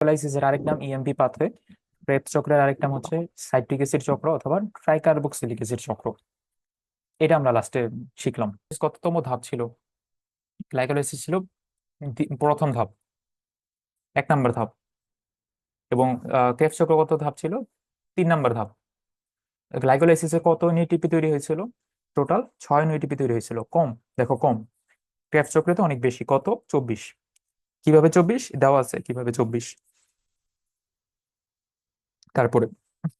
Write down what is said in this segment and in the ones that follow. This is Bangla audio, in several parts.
গ্লাইসিসের আরেক নাম ইএমপি পাথওয়ে ক্রেবস চক্রের আরেক নাম হচ্ছে সাইট্রিক অ্যাসিড চক্র অথবা ট্রাইকার্বক্সিলিক অ্যাসিড চক্র। এটা আমরা লাস্টে শিখলাম। কততম ধাপ ছিল? গ্লাইকোলাইসিস ছিল প্রথম ধাপ। এক নাম্বার ধাপ। এবং ক্রেবস চক্র কত ধাপ ছিল? তিন নাম্বার ধাপ। গ্লাইকোলাইসিসে কত ইউনিটিপি তৈরি হয়েছিল? টোটাল ছয় ইউনিটিপি তৈরি হয়েছিল। কম। দেখো, কম। ক্রেবস চক্রে তো অনেক বেশি। কত? চব্বিশ। কীভাবে চব্বিশ? দেওয়া আছে কীভাবে চব্বিশ। তারপরে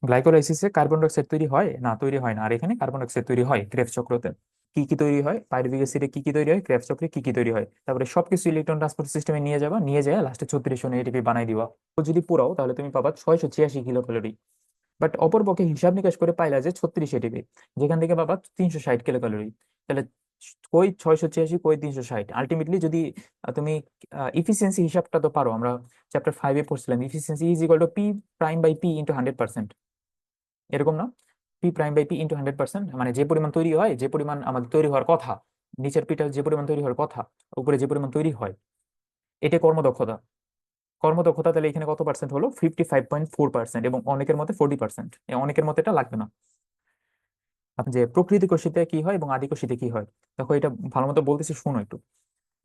গ্লাইকোলাইসিসে কার্বন ডাইঅক্সাইড তৈরি হয়? না, তৈরি হয় না। আর এখানে কার্বন ডাইঅক্সাইড তৈরি হয় ক্রেবস চক্রতে। কি কি তৈরি হয়? পাইরুভিক অ্যাসিডে কি কি তৈরি হয়? ক্রেবস চক্রে কি কি তৈরি হয়? তারপরে সবকিছু ইলেকট্রন ট্রান্সপোর্ট সিস্টেমে নিয়ে যাবা। নিয়ে যায় লাস্টে ছত্রিশশো এটিপি বানাই দিবা। যদি পুরাও, তাহলে তুমি পাবা ছয়শো ছিয়াশি কিলো ক্যালোরি বাট অপর অপরপক্ষে হিসাব নিকাশ করে পাইলা যে ছত্রিশ এটিপি যেখান থেকে পাবা তিনশো ষাট কিলো ক্যালোরি তাহলে কই ছয়শো ছিয়াশি, কই তিনশো ষাট। আলটিমেটলি যদি তুমি ইফিসিয়েন্সি হিসাবটা তো পারো, আমরা চ্যাপ্টার ফাইভে পড়ছিলাম efficiency is equal to P prime by P into hundred percent এরকম না? P prime by P into hundred percent মানে যে পরিমাণ তৈরি হয়, যে পরিমাণ আমাদের তৈরি হওয়ার কথা, নিচের পিটা যে পরিমাণ তৈরি হওয়ার কথা, উপরে যে পরিমাণ তৈরি হয়, এটা কর্মদক্ষতা। কর্মদক্ষতা তাহলে এখানে কত পার্সেন্ট হলো? Fifty five point four percent এবং অনেকের মতে ফোর্টি পার্সেন্ট অনেকের মতে এটা লাগবে না। আপনি যে প্রকৃতি কোষিতে কি হয় এবং আদি কোষিতে কি হয়। দেখো এটা ভালো মতো বলতেছি, শুনো একটু।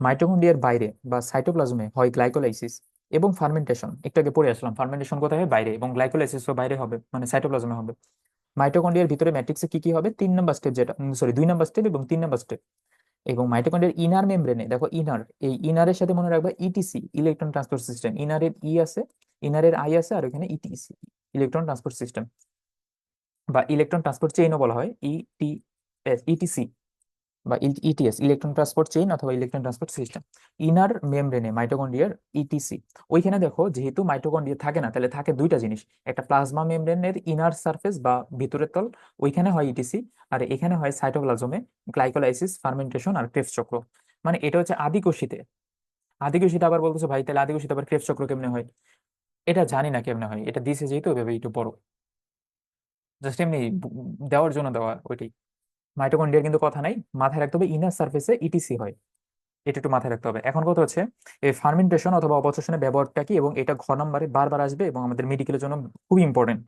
মাইটোকন্ড্রিয়ার বাইরে বা সাইটোপ্লাজমে হয় গ্লাইকোলাইসিস এবং ফার্মেন্টেশন। একটু আগে পড়ে আসলাম, ফার্মেন্টেশন কোথায় হয়? বাইরে এবং গ্লাইকোলাইসিসও বাইরে হবে মানে সাইটোপ্লাজমে হবে। মাইটোকন্ড্রিয়ার ভিতরে ম্যাট্রিক্সে কি কি হবে? তিন নাম্বার স্টেপ যেটা সরি দুই নাম্বার স্টেপ এবং তিন নাম্বার স্টেপ। এবং মাইটোকন্ড্রিয়ার ইনার মেমব্রেনে, দেখো ইনার, এই ইনারের সাথে মনে রাখবা ইটিসি ইলেকট্রন ট্রান্সপোর্ট সিস্টেম। ইনারের ই আছে, ইনারের আই আছে আর ওখানে ইটিসি ইলেকট্রন ট্রান্সপোর্ট সিস্টেম। বা ইলেকট্রন ট্রান্সপোর্ট চেইনও বলা হয় ইটিএস ইটিসি বা ইটিএস ইলেকট্রন ট্রান্সপোর্ট চেইন অথবা ইলেকট্রন ট্রান্সপোর্ট সিস্টেম ইনার মেমব্রেনে মাইটোকন্ড্রিয়ার ইটিসি ওইখানে দেখো, যেহেতু মাইটোকন্ড্রিয়া থাকে না, তাহলে থাকে দুইটা জিনিস। একটা প্লাজমা মেমব্রেনের ইনার সারফেস বা ভিতরের তল, ওইখানে হয় ইটিসি আর এখানে হয় সাইটোপ্লাজমে গ্লাইকোলাইসিস ফার্মেন্টেশন আর ক্রেবস চক্র। মানে এটা হচ্ছে আদিকোষিতে। আদিকোষিতে আবার বলতেছে, ভাই, তাহলে আদিকোষিতে আবার ক্রেবস চক্র কেমনে হয়? এটা জানি না কেমনে হয়। এটা দিছে যেহেতু ওইভাবে একটু বড়। জাস্ট এমনি দেওয়ার জন্য দেওয়া ওইটাই। মাইটোকন্ড্রিয়ার কিন্তু কথা নাই, মাথায় রাখতে হবে ইনার সার্ফেসে ইটিসি হয়। এটা একটু মাথায় রাখতে হবে। এখন কথা হচ্ছে, এই ফার্মেন্টেশন অথবা অপচেশনের ব্যবহারটা কি এবং এটা ঘ নম্বরে বারবার আসবে এবং আমাদের মেডিকেলের জন্য খুবই ইম্পর্টেন্ট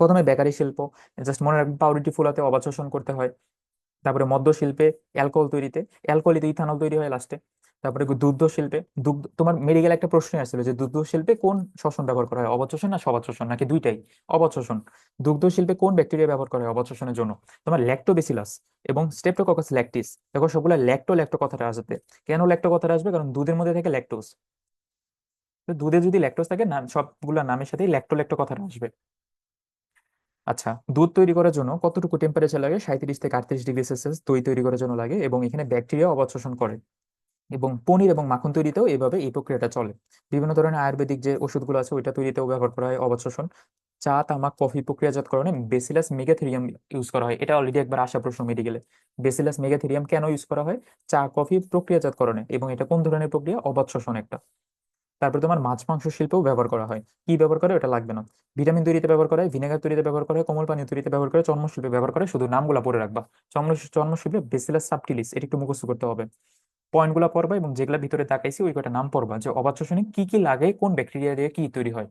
প্রথমে বেকারি শিল্প জাস্ট মনে রাখবেন, পাউরুটি ফুলাতে অবচেশন করতে হয়। তারপরে মদ্য শিল্পে অ্যালকোহল তৈরিতে, অ্যালকোহলিতে ইথানল তৈরি হয় লাস্টে তারপরে দুগ্ধ শিল্পে, দুগ্ধ, তোমার মেডিকেল একটা প্রশ্ন আসছিল যে দুগ্ধ শিল্পে কোন শ্বসন ব্যবহার করা হয় অবচেশন না সবচেশন নাকি দুইটাই? অবচেশন দুগ্ধ শিল্পে কোন ব্যাকটেরিয়া ব্যবহার করা হয় অবচেশনের জন্য? তোমার ল্যাক্টোবেসিলাস এবং স্টেপ্টোককাস ল্যাকটিস দেখো সবগুলো ল্যাক্টো ল্যাক্টো কথাটা আসবে। কেন ল্যাক্টো কথাটা আসবে? কারণ দুধের মধ্যে থাকে ল্যাকটোজ তো দুধে যদি ল্যাকটোজ থাকে, নাম সবগুলা নামের সাথেই ল্যাক্টো ল্যাক্টো কথাটা আসবে। আচ্ছা দুধ তৈরি করার জন্য কতটুকু টেম্পারেচার লাগে? সাঁত্রিশ থেকে আটত্রিশ ডিগ্রি সেলসিয়াস দই তৈরি করার জন্য লাগে এবং এখানে ব্যাকটেরিয়া অবশোষণ করে এবং পনির এবং মাখন তৈরিতেও এইভাবে এই প্রক্রিয়াটা চলে। বিভিন্ন ধরনের আয়ুর্বেদিক যে ওষুধগুলো আছে ওইটা তৈরিতেও ব্যবহার করা হয় অবশোষণ চা, তামাক, কফি প্রক্রিয়াজাতকরণে বেসিলাস মেগাথেরিয়াম ইউজ করা হয়। এটা অলরেডি একবার আসা প্রশ্ন মেডিকেলে বেসিলাস মেগাথেরিয়াম কেন ইউজ করা হয়? চা, কফি প্রক্রিয়াজাতকরণে এবং এটা কোন ধরনের প্রক্রিয়া? অবশোষণ একটা। তারপরে তোমার মাছ মাংস শিল্পেও ব্যবহার করা হয়। কি ব্যবহার করে? ওটা লাগবে না। ভিটামিন তৈরিতে ব্যবহার করে, ভিনেগার তৈরিতে ব্যবহার করে, কোমল পানীয় তৈরিতে ব্যবহার করে চর্ম শিল্পে ব্যবহার করে, শুধু নামগুলা পড়ে রাখবা। চর্ম চর্ম শিল্পে বেসিলাস সাবটিলিস, এটা একটু মুখস্থ করতে হবে। পয়েন্টগুলো পড়বা এবং যেগুলো ভিতরে তাকাইছি, ওই কটা নাম পড়বা। যে অবাচ্যসনে কি কি লাগে, কোন ব্যাকটেরিয়া দিয়ে কি তৈরি হয়।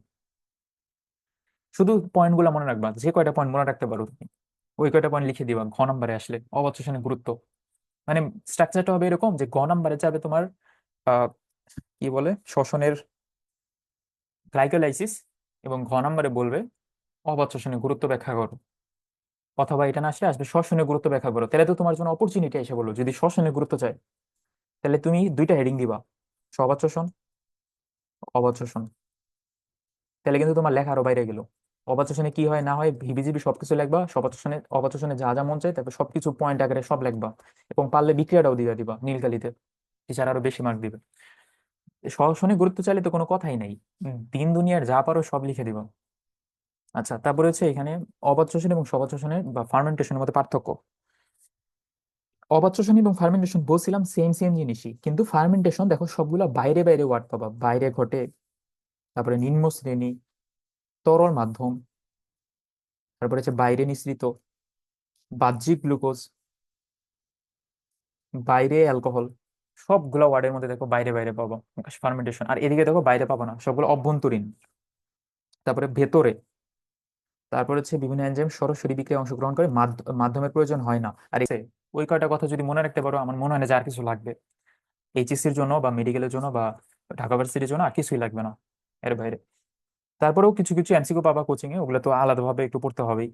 শুধু পয়েন্টগুলো মনে রাখবা, যে কয়টা পয়েন্ট মনে রাখতে পারো তুমি। ওই কয়টা পয়েন্ট লিখে দিবা, ঘ নাম্বারে আসলে। অবাচ্যসনের গুরুত্ব। মানে স্ট্রাকচারটা হবে এরকম যে গ নাম্বারে যাবে তোমার কি বলে? শ্বসনের গ্লাইকোলাইসিস এবং ঘ নাম্বারে বলবে অবাচ্যসনের গুরুত্ব ব্যাখ্যা করো। অথবা এটা না আসলে আসবে শ্বসনের গুরুত্ব ব্যাখ্যা করো। তাহলে তো তোমার জন্য অপরচুনিটি এসে বলো যদি শ্বসনের গুরুত্ব চাই তাহলে তুমি দুইটা হেডিং দিবা সবাচ্যসন অবাচ্যসন তাহলে কিন্তু তোমার লেখা আরও বাইরে গেল। অবাচ্যসনে কি হয়, না হয় ভিবিজিবি সবকিছু লিখবা সবাচ্যসনে অবাচ্যসনে যা যা মন চায়, তারপর সবকিছু পয়েন্ট আকারে সব লিখবা এবং পারলে বিক্রিয়াটাও দিয়ে দিবা নীলকালিতে টিচার আরও বেশি মার্ক দিবে। সহসনে গুরুত্ব চাইলে তো কোনো কথাই নাই। দিন দুনিয়ার যা পারো সব লিখে দিবা। আচ্ছা তারপরে হচ্ছে এখানে অবাচ্যসন এবং সবাচ্যসনের বা ফার্মেন্টেশনের মধ্যে পার্থক্য। অবাচ্যসন এবং ফার্মেন্টেশন বলছিলাম সেম সেম জিনিসই। কিন্তু ফার্মেন্টেশন দেখো সবগুলা বাইরে বাইরে ওয়ার্ড পাবা। বাইরে ঘটে তারপরে নিম্ন শ্রেণি তরল মাধ্যম তারপরে হচ্ছে বাইরে নিঃসৃত বাহ্যিক গ্লুকোজ বাইরে অ্যালকোহল সবগুলা ওয়ার্ডের মধ্যে দেখো বাইরে বাইরে পাবো ফার্মেন্টেশন আর এদিকে দেখো বাইরে পাবো না, সবগুলো অভ্যন্তরীণ। তারপরে ভেতরে, তারপর হচ্ছে বিভিন্ন এনজাইম সরাসরি বিক্রিয়ায় অংশগ্রহণ করে, মাধ্য- মাধ্যমের প্রয়োজন হয় না। আর ওই কয়টা কথা যদি মনে রাখতে পারো, আমার মনে হয় না যে আর কিছু লাগবে। এইচএসসির জন্য বা মেডিকেলের জন্য বা ঢাকা ভার্সিটির জন্য আর কিছুই লাগবে না, এর বাইরে। তারপরেও কিছু কিছু এমসিকিউ পাবা কোচিং এ ওগুলো তো আলাদাভাবে একটু পড়তে হবেই।